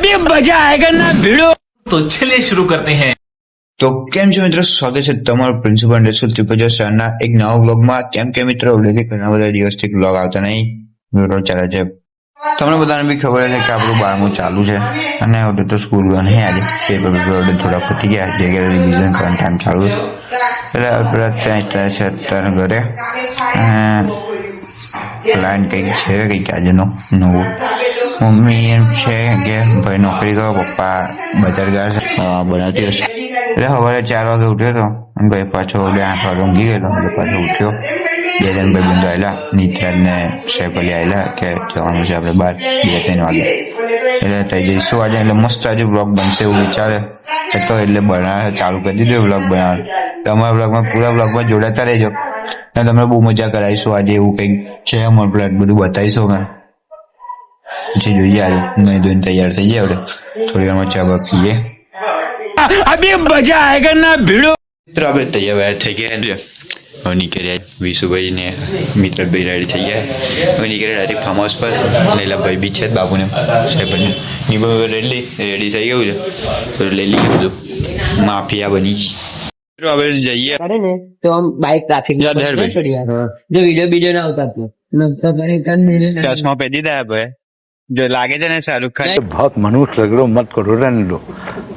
અભી મજા આયેગા ના ભીડો તો ચલિયે શરૂ કરતે હૈ તો કેમ છો મિત્રો? સ્વાગત છે તમારો પ્રિન્સિપલ રસુલ ત્રિપજા સરના એક નવા વ્લોગમાં કેમ કે મિત્રો ઓલરેડી ઘણા બધા દિવસથી વ્લોગ આવતા નહીં. મિત્રો ચાલે છે. તમને બધાને બી ખબર છે કે આપણું બારમું ચાલુ છે. અને હવે તો સ્કૂલ ગયો નહીં આજે. પેપર પેપર ઓર્ડર થોડા પતી ગયા. જે ગયા રિવિઝન કરવાનો ટાઈમ ચાલુ એટલે પેલા ત્યાં છે અત્યારે ઘરે. પ્લાન કંઈક છે કંઈક આજનું નવું મમ્મી એમ છે કે ભાઈ નોકરી કરો પપ્પા બજાર ગયા બનાવતી હશે એટલે સવારે ચાર વાગે ઉઠ્યો હતો અને ભાઈ પાછો બે આઠ વાગે ઊંઘી ગયેલો એટલે પાછો ઉઠ્યો બે જણ ભાઈ બંધો આવેલા નિત્યાન ને સૈફલી આવેલા કે જવાનું છે આપણે બહાર બે ત્રણ વાગે એટલે થઈ જઈશું આજે એટલે મસ્ત આજે બ્લોગ બનશે એવું વિચારે તો એટલે બનાવે ચાલુ કરી દીધું બ્લોગ બનાવે તમારા બ્લોગમાં પૂરા બ્લોગમાં જોડાતા રહેજો ને તમને બહુ મજા કરાવીશું. આજે એવું કંઈક છે અમારું પ્લાન બધું બતાવીશું અમે. જે જોઈએ આજે નહીં ધોઈને તૈયાર થઈ જાય આપણે થોડી વારમાં ચા બા પીએ અભી મજા આયેગા ના ભીડો? મિત્રો આપણે તૈયાર થઈ ગયા છે. નીકળ્યા વિશુભાઈ ને મિત્રભાઈ રેડી થઈ ગયા નીકળ્યા ડાયરેક્ટ ફાર્મ હાઉસ પર. ભાઈ બી છે બાપુને સાહેબને. નીભાઈ રેડી રેડી થઈ ગયું છે. તો લઈ લઈએ બધું. માફિયા બની છે મિત્રો હવે જઈએ કરે ને તો આમ બાઇક ટ્રાફિક યાદ હે ભાઈ. જો વિડીયો બીડીયો ના આવતા તો નમતા ભાઈ કરી દે ને. ચશ્મા પહેરી દયા ભાઈ જો લાગે છે ને શાહરુખ ખાન बहुत मनुष्य लग रहे हो मत करो रहने दो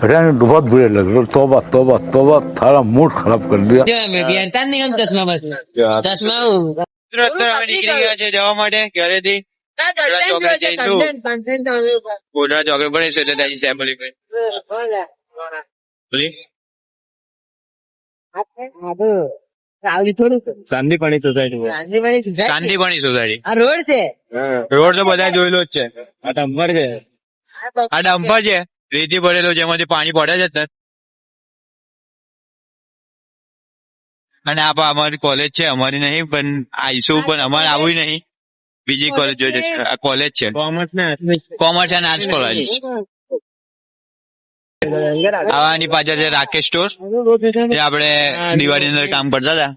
रहने दो बहुत बुरे लग रहे हो तोबा तोबा तोबा थारा मूड खराब कर दिया જો અમે પહેરતા જ નહીં આમ ચશ્મા બસ ચશ્મા હું મિત્રો અત્યારે અમે નીકળી ગયા છે જવા માટે ઘરેથી ચોકલેટ જઈશું. ગોધરા ચોકડી પડે છે એટલે ત્યાંથી સેમ્પલી ભાઈ બોલી. શાંતિપણી સોસાયટી? શાંતિપણી સોસાયટી. આ રોડ છે? રોડ તો બધા જોયેલો જ છે. આ ડમ્પર છે. આ ડમ્પર છે. રેતી પડેલો જેમાંથી પાણી પડે છે અને આ અમારી કોલેજ છે અમારી નહીં પણ આઈસુ પણ અમારે આવું નહીં. બીજી કોલેજ જોઈએ આ કોલેજ છે. કોમર્સ ને કોમર્સ એન્ડ આર્ટ્સ કોલેજ આવાની પાછળ છે રાકેશ સ્ટોર જે આપણે દિવાળી અંદર કામ કરતા હતા.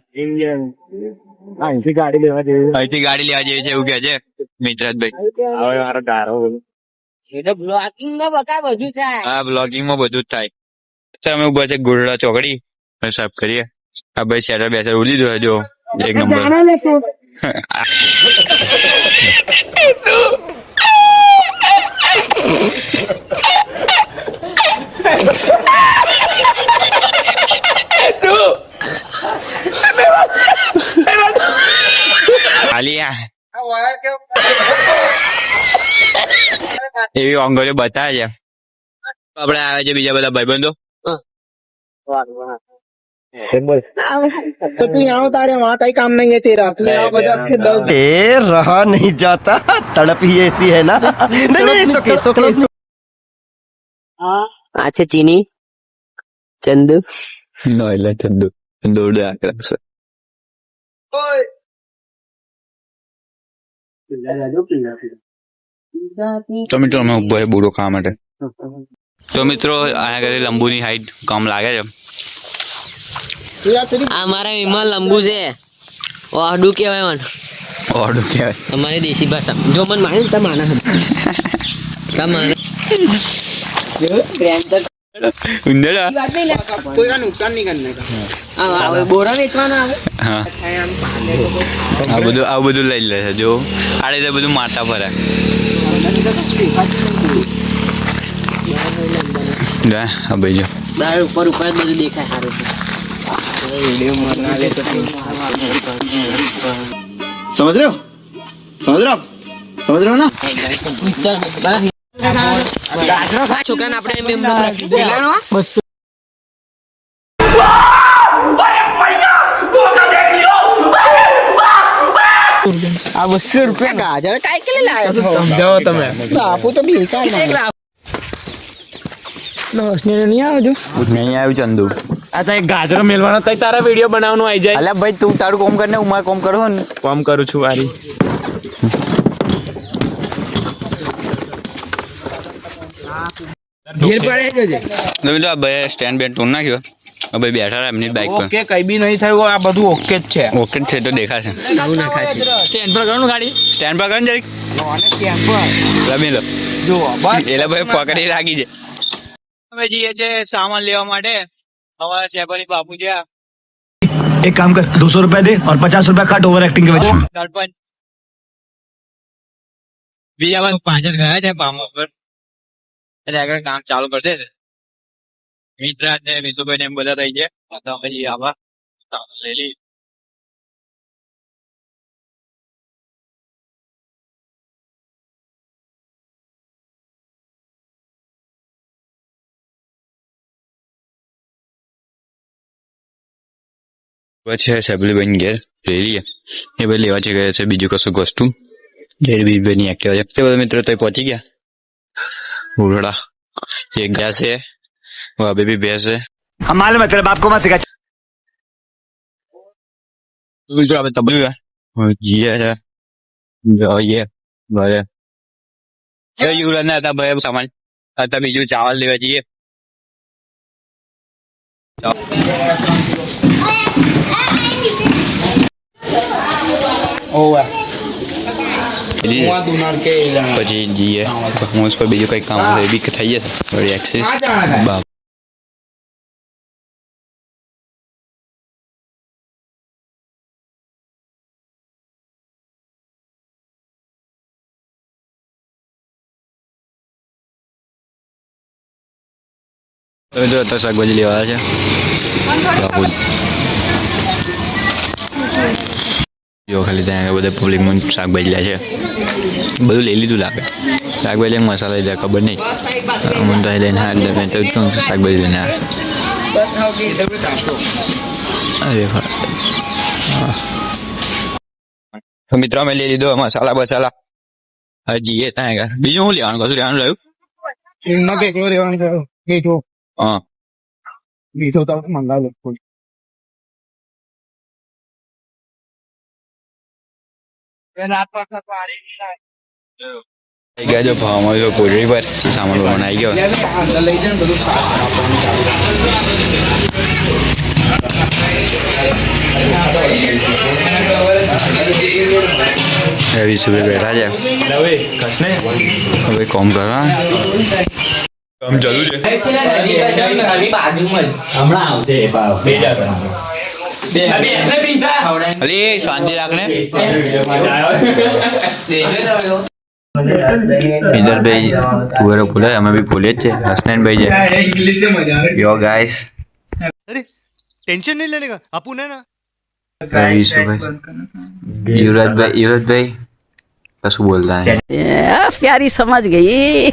અહીંથી ગાડી લેવા જેવી છે. એવું કે છે મિત્રજભાઈ. એ તો બ્લોકિંગમાં બકા બધું થાય. આ બ્લોગિંગમાં બધું જ થાય. તો અમે ઊભા છે ગોરડા ચોકડી. સાફ કરીએ. આ ભાઈ શેટર બેસર ઉડી દો જો એક નંબર. આલિયા એવી ઓંગળીઓ બતાવે છે આપણે આવે છે બીજા બધા ભાઈબંધો તો તું यहाँ तारे वहाँ कहीं काम नहीं है तेरा तू यहाँ बजा के दस ए रहा नहीं जाता तड़प ही ऐसी है ना नहीं नहीं सुके सुके આ છે ચીની ચંદુ નો એટલે ચંદુ ચંદુ ઉડે આક્રમ છે તો મિત્રો અમે ઊભો છે બુડો ખાવા માટે. તો મિત્રો અહીંયા ઘરે લંબુની હાઈટ કમ લાગે છે? આ મારા વિમલ લંબુ છે. ઓહડું કહેવાય મને. ઓરડું કહેવાય. અમારી દેશી ભાષા. જો મને માને ને તો માને તા માને લઈ લે. છે જો. આ રીતે બધું માતા ફરે જા ભાઈ જો. દાળ ઉપર દેખાય સમજ રહ્યો? સમજ રહ્યો? સમજ રહ્યો ના? છોકરાને આપણે એમ એમ બસો. આ બસો રૂપિયા ગાજર કાંઈ કે લાવ્યો સમજાવો તમે. આપું તો બેકાર નહીં આવ્યું ચંદુ. આ તો એક ગાજરો મેલવાનો તઈ તારા વીડિયો બનાવવાનું આવી જાય. અલ્યા ભાઈ તું તારું કોમ કરીને હું મારું કોમ કરું ને. કોમ કરું છું વારી. ઘેર પડે જજે નવી આ ભાઈ સ્ટેન્ડ બેન્ડ તોડ નાખ્યો. હવે બેઠા રહ્યા એમની બાઇક પર. ઓકે કઈ બી નહીં થયું આ બધું ઓકે જ છે. ઓકે જ છે તો દેખાશે. આવું દેખાશે સ્ટેન્ડ પર કરવાનું ગાડી? સ્ટેન્ડ પર કરવાનું જરીક. સ્ટેન્ડ પર. રમી લો. જો બસ. એલા ભાઈ પકડી લાગી છે. અમે જઈએ છે સામાન લેવા માટે. અમારા શેફરી બાપુ છે એક કામ કર 200 રૂપિયા દે और 50 રૂપિયા કાટ ઓવર એક્ટિંગ કે વચ્ચે બીજા વાર પાછળ ગયા છે પામો પર. એટલે આગળ કામ ચાલુ કરી દેશે મિત્રાજ ને મિતુભાઈ ને એમ બધા થઈ જાય તો આવા લઈ છે સબલીબેન ઘેર. રેલી એ ભાઈ લેવા છે ગયા છે બીજું કશું વસ્તુ. બીજની એક્ટિવા છે તે બધા મિત્રો તો પહોંચી ગયા? ઉરડા એક ગયા છે વાબે બી ભેંસ છે हम मालूम है तेरे बाप को मत सिखा બીજું આપણે તબલું જીએ છે જોઈએ ભલે એ યુવરાજ ના હતા ભાઈ સામાન હતા બીજું ચાવલ લેવા જઈએ ઓવે પછી હું આ દુનાર કે એલા પછી જઈએ હું પર બીજું કઈ કામ હોય એ બી થઈ જશે વળી એક્સિસ આ જાણા થાય. બાપ તમે જો અત્યારે શાકભાજી લેવા આવ્યા છે જો ખાલી ત્યાં બધા પબ્લિકમાં શાકભાજી લે છે. બધું લઈ લીધું લાગે. શાકભાજી મસાલા લીધા ખબર નહીં. મને તો લઈને હા એટલે મેં તો શાકભાજી લઈને અરે હા. તો મિત્રો અમે લઈ લીધો મસાલા બસાલા. હજી એ ત્યાં બીજું શું લેવાનું? કશું લેવાનું રહ્યું? એકલો રહેવાનું હા. બીજું તો મંગાવી ગયા જો ભાવમાં જો પોટરી પર સામાન વામાન આવી ગયો. એવી સુબે બેઠા છે. હવે કોમ કરવા કામ ચાલુ છે. બેસને પીંછા અલી શાંતિ રાખને અમે બી ફૂલે જ છે હસનૈન ભાઈ યો ગાઈસ ટેન્શન નહીં લેને કા આપુ ને કશું બોલતા પ્યારી સમજ ગઈ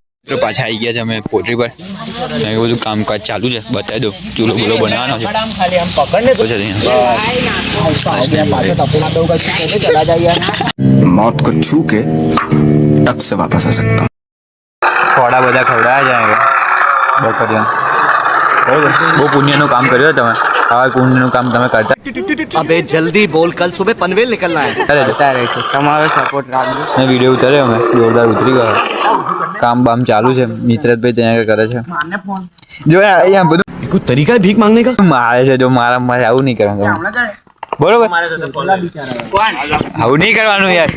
તો પાછા આવી ગયા છે અમે પોટરી પર અહીં બધું કામકાજ ચાલુ છે બતાવી દો ચૂલો બુલો બનાવવાનો છે તો છે અહીંયા. मौत को छू के टक से वापस आ सकता हूँ થોડા બધા ખવડાયા છે બહુ પુણ્યનું કામ કર્યું તમે. આવા પુણ્યનું કામ તમે કરતા. અબે જલ્દી બોલ કલ સુબે પનવેલ નીકળના હે. કરતા રહે છે. તમારો સપોર્ટ રાખજો. મેં વિડિયો ઉતાર્યો અમે જોરદાર ઉતરી ગયો. કામ બામ ચાલુ છે. મિત્રતભાઈ ત્યાં કરે છે. જો અહીંયા બધું કોઈ તરીકા ભીખ માંગને કા? મારે છે જો મારા મારે આવું નહીં કરવાનું. બરોબર? આવું નહીં કરવાનું યાર.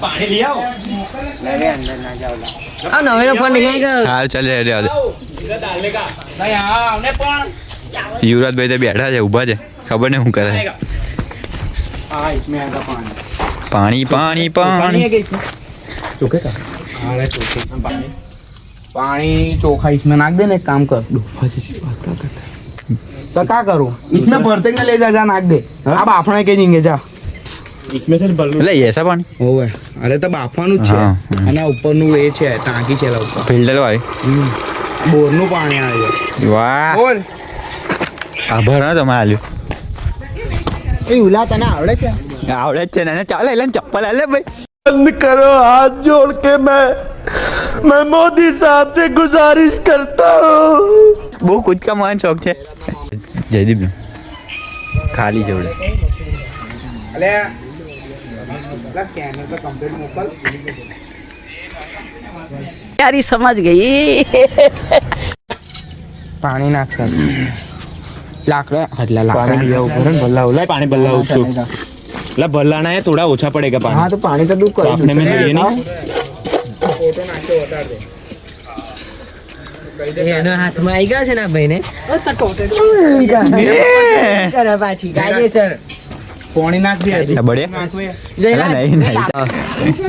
પાણી ભાઈ યુવરાજભાઈ બેઠા છે ઊભા છે. ખબર ને હું કરે પાણી. પાણી પાણી પાણી. ચોખે કા? હાલે ચોખા. ઇસમે નાખ દે ને એક કામ કર. ડોફા તો કા કરું? ઇસમે ભરતે ને લઈ જા નાખ દે. આ બાફણે કે જીંગે જા. એટલે એસા પાણી હોવે અરે તો બાફવાનું જ છે હા, હમ. અને આ ઉપરનું એ છે ટાંકી છે એલા ઉપર ફિલ્ટર વાળી બોરનું પાણી આવે છે વાહ બોલ આભાર હા તમે આલ્યું એ ઉલા તને આવડે છે આવડે જ છે ને ચાલે એટલે ચપ્પલ આલે ભાઈ बंद करो हाथ जोड़ के मैं मैं मोदी साहब से गुजारिश करता हूँ બહુ કૂદકા માન શોખ છે જયદીપ ખાલી જવડે અલે પેલા સ્કેનર તો કમ્પ્લીટ મોકલ यारी समझ गई પાણી નાખશે લાકડા એટલે લાકડા भल्ला होला पानी भल्ला उठो मतलब भल्ला ना है थोड़ा ओछा पड़ेगा पानी હા તો પાણી તો દુઃખ કરી आपने में तो ये नहीं એનો હાથમાં આવી ગયો છે ને આ ભાઈને પાછી કાયદેસર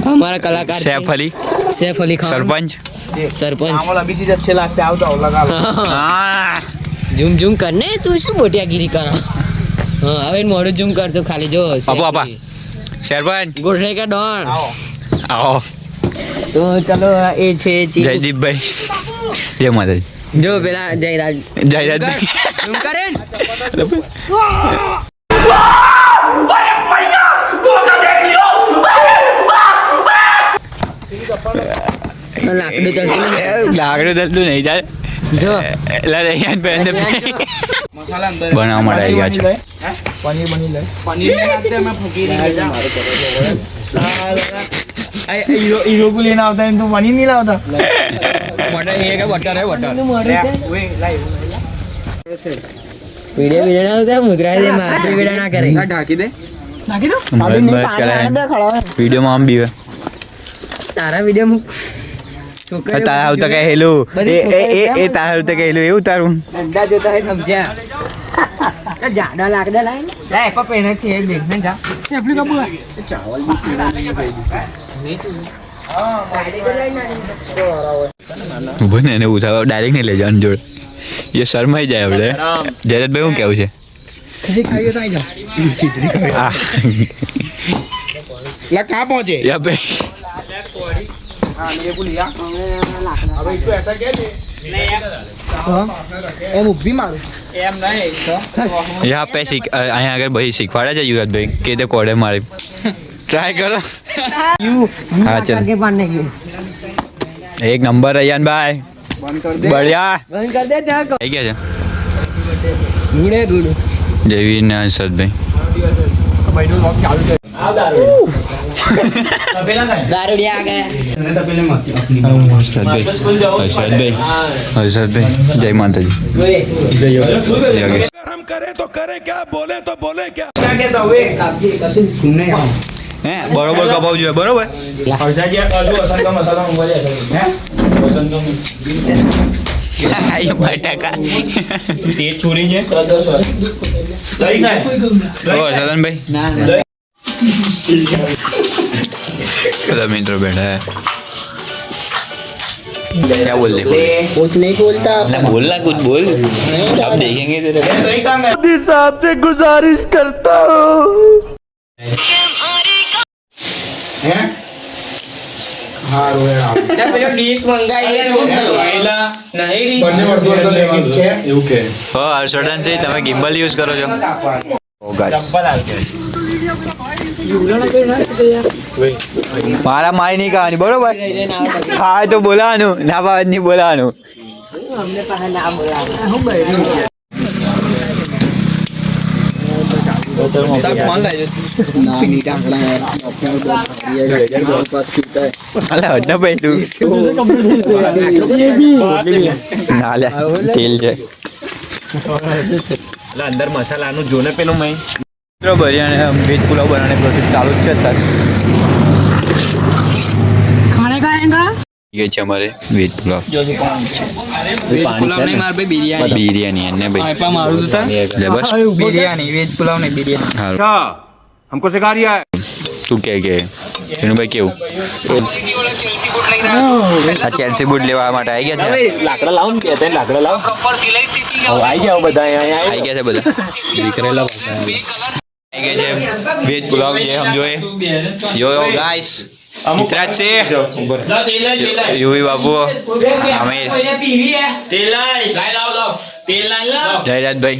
અમારા કલાકાર શેફ અલી. શેફ અલી સરપંચ. સરપંચ. આમોલ અભિષેક અચ્છે ને તું શું બોટિયાગીરી કર? હા હવે મોડું ઝૂમ કર ખાલી જો આપો આપા સરપંચ. કે ડોન આવો. તો ચલો એ છે જયદીપભાઈ. જય માતાજી. જો પેલા જયરાજ. જયરાજ કરે. લાકડું ચાલતું નહીં લાકડું ચાલતું નહીં ચાલે. જો. એટલે અહીંયા બેન બનાવવા માટે આવી ગયા છે. પનીર બની લે પનીર નાખતે અમે ફકીરી લેતા હીરો કો લેના આવતા એમ તો પનીર નહીં લાવતા? બટર એ કે બટર હે બટર ઓય લાઈ પીડે પીડે ના તો મુદ્રા દે મારી પીડા ના કરે. ઢાકી દે. ઢાકી દો. વિડિયો માં આમ બીવે તારા વિડિયો માં તારા આવતા કઈ હેલું. એ એ એ તારા આવતા કઈ હેલું એવું તારું? અંદા જોતા હે સમજ્યા? જાડા લાકડા લાઈ લે પપ્પા એનાથી એ દેખ ને જા. સેફલી કબુ ચાવલ ઊભો ને એને ઉઠાવો. ડાયરેક્ટ નહીં લઈ જવાનું જોડ એ શરમાઈ જાય આપણે જયરાજભાઈ શું કેવું છે? ખીચડી એમ યા પે શીખ અહીંયા આગળ ભાઈ શીખવાડે છે યુવરાજભાઈ કે તે કોડે મારી ટ્રાય કરો હા ચાલો એક નંબર રૈયાન ભાઈ બળિયા છે ઢૂંડે ઢૂંડે જયવીર ને હર્ષદભાઈ હર્ષદભાઈ જય માતાજી જય યોગેશ क्या कहता हुए सुनने आओ હે બરોબર કપાવ જોઈએ બરોબર अर्जा जी अर्जु असम का मसाला मंगवा लिया हैं असम का આઈ બટાકા तेज छुरी है दस दही का है ઓ સદનભાઈ બધા મિત્રો બેઠા है क्या बोल रहे कुछ नहीं बोलता ना बोलना कुछ बोल अब देखेंगे तेरे दही का है मोदी साहब से गुजारिश करता हूँ हैं हाँ रोया પેલો ડીશ મંગાઈ એવું પહેલા નહીં બંને વર્ગો તો લેવાનું છે એવું કે ઓ હર્ષવર્ધન સિંહ તમે ગિમ્બલ યુઝ કરો છો ઓ ગાઈસ મારા મારી નહીં કહાની બરોબર? હા તો બોલાવાનું ના ભાવે નહીં બોલાવાનું. ના લે તેલ છે. એટલે અંદર મસાલાનું જોને પેલું મેં. મિત્રો બરિયાને વેજ પુલાવ બનાવવાની પ્રોસેસ ચાલુ જ છે સર ખાણે ખાએગા બિરયાની. હા हमको सिखा ભાઈ કેવું? આ ચેલ્સી બૂટ લેવા માટે આવી ગયા છે? લાકડા લાવો ને બે લાકડા લાવો. હવે આવી જાઓ બધા અહીંયા આવી ગયા છે બધા. વિકરેલા આવી ગયા છે વેજ પુલાવ જે સમજો એ યો ગાઈસ છે. યુવી બાબુ અમે જયરાજભાઈ.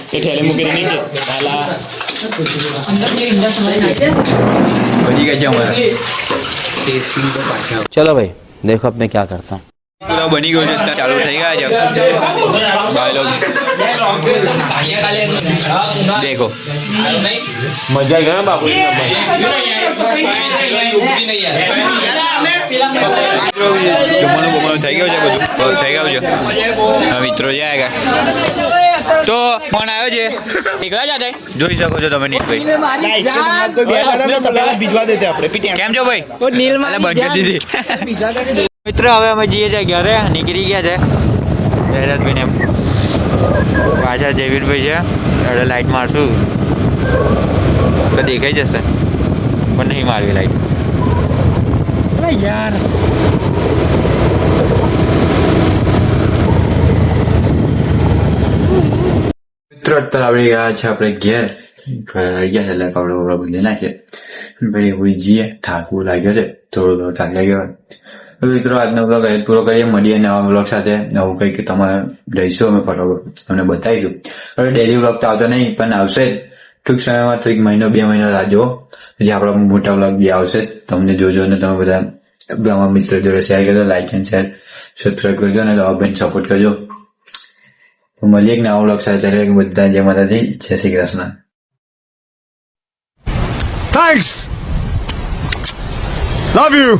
તો કોઈ કહેવાની હોય કે પાણી મિક્સ કરી દે ઓય અંદર મૂકી દે ઠેલે એ ઠેલે મૂકી દે નીચે હાલા બની ગઈ છે અમારે चलो भाई देखो अब मैं क्या करता हूँ પુલાવ બની ગયો છે અત્યારે ચાલુ થઈ ગયા છે ભાઈ લોગ દેખો મજા આવી ગઈ બાપુ જમવાનું બમવાનું થઈ ગયું છે બધું બસ થઈ ગયું છે હવે મિત્રો જાય તો ફોન આવ્યો છે. એકલા જાતે જોઈ શકો છો તમે નીલભાઈ કેમ છો ભાઈ? બંધ દીધી. મિત્ર હવે અમે જઈએ છીએ ઘરે નીકળી ગયા છે. જયરાજભાઈ ને પાછા જયવીરભાઈ છે. એટલે લાઈટ મારશું. તો દેખાઈ જશે. પણ નહીં મારવી લાઈટ મિત્રો અત્યારે આપણે ગયા છે આપણે ઘેર ગયા છે એટલે કપડા બપડા બદલી નાખીએ પછી હોઈ જઈએ થાકવું લાગ્યો છે થોડો થોડો થાક લાગ્યો તો મિત્રો આજનો બ્લોગ અહીં પૂરો કરીએ મળીએ નવા બ્લોગ સાથે નવું કંઈક તમારે જઈશું અમે ફટોફટ તમને બતાવીશું હવે ડેલી બ્લોગ તો આવતો નહીં પણ આવશે જ ટૂંક સમયમાં એક મહિનો બે મહિનો રાહ જુઓ જે આપણા મોટા બ્લોગ બી આવશે તમને જોજો અને તમે બધા મિત્રો જોડે શેર કરજો લાઈક એન્ડ શેર સબસ્ક્રાઈબ કરજો અને બેન સપોર્ટ કરજો તો મળીએ એક નવા બ્લોગ સાથે ત્યારે બધા જય માતાજી જય Shri Krishna thanks love you.